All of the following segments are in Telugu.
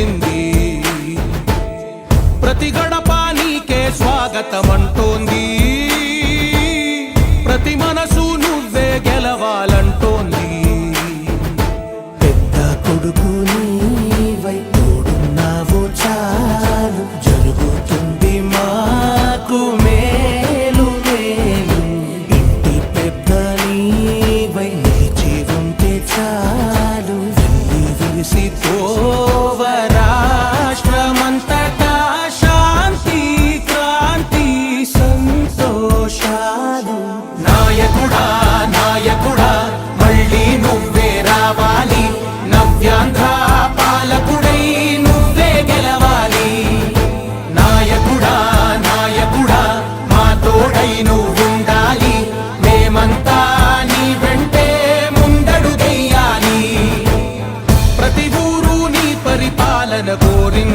పిలిచింది ప్రతి గడప నీకే స్వాగతం ప్రతి మనసు నువ్వే గెలవాలంటోంది. పెద్ద కొడుకు నీవై తోడున్నావు చాలు. జరుగుతుంది మాకు మేలు మేలు. ఇంటి పెద్ద నీవై నిలిచి ఉంటే చాలు. వెళ్ళి విరిసి పోవ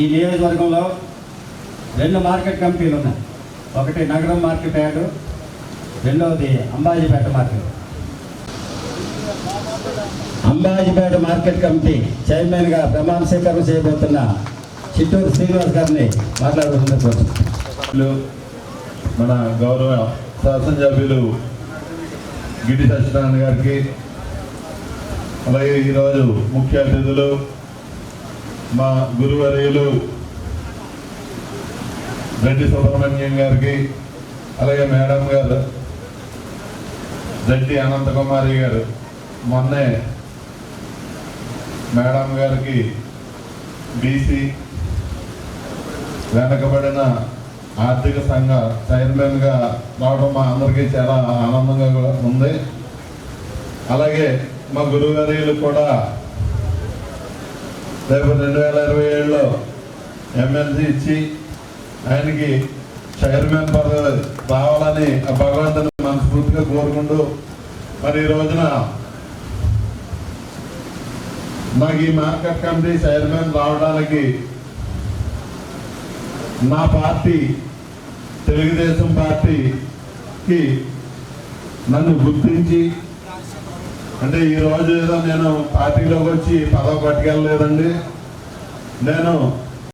ఈ నియోజకవర్గంలో రెండు మార్కెట్ కమిటీలు ఉన్నాయి. ఒకటి నగరం మార్కెట్ యార్డు రెండవది Ambajipeta market. Ambajipeta market committee చైర్మన్గా ప్రమాణ స్వీకారం చేయబోతున్న చిట్టూరు శ్రీనివాస్ గారిని మాట్లాడుతున్న మన గౌరవ శాసనసభ్యులు గిడి సత్యనారాయణ గారికి అలాగే ఈరోజు ముఖ్య అతిథులు మా గురువర్యులు రెడ్డి సుబ్రహ్మణ్యం గారికి అలాగే మేడం గారు రెడ్డి అనంతకుమారి గారు మొన్నే మేడం గారికి బీసీ వెనకబడిన ఆర్థిక సంఘ చైర్మన్గా రావడం మా అందరికీ చాలా ఆనందంగా కూడా ఉంది. అలాగే మా గురుగారు కూడా రేపు రెండు వేల ఇరవై ఏడులో ఎమ్మెల్సీ ఇచ్చి ఆయనకి చైర్మన్ పదవి రావాలని ఆ భగవంతుని మనస్ఫూర్తిగా కోరుకుంటూ మరి ఈ రోజున నాకు ఈ మార్కెట్ కమిటీ చైర్మన్ రావడానికి నా పార్టీ తెలుగుదేశం పార్టీకి నన్ను గుర్తించి అంటే ఈ రోజు ఏదో నేను పార్టీలోకి వచ్చి పదవి పట్టుకెళ్ళలేదండి. నేను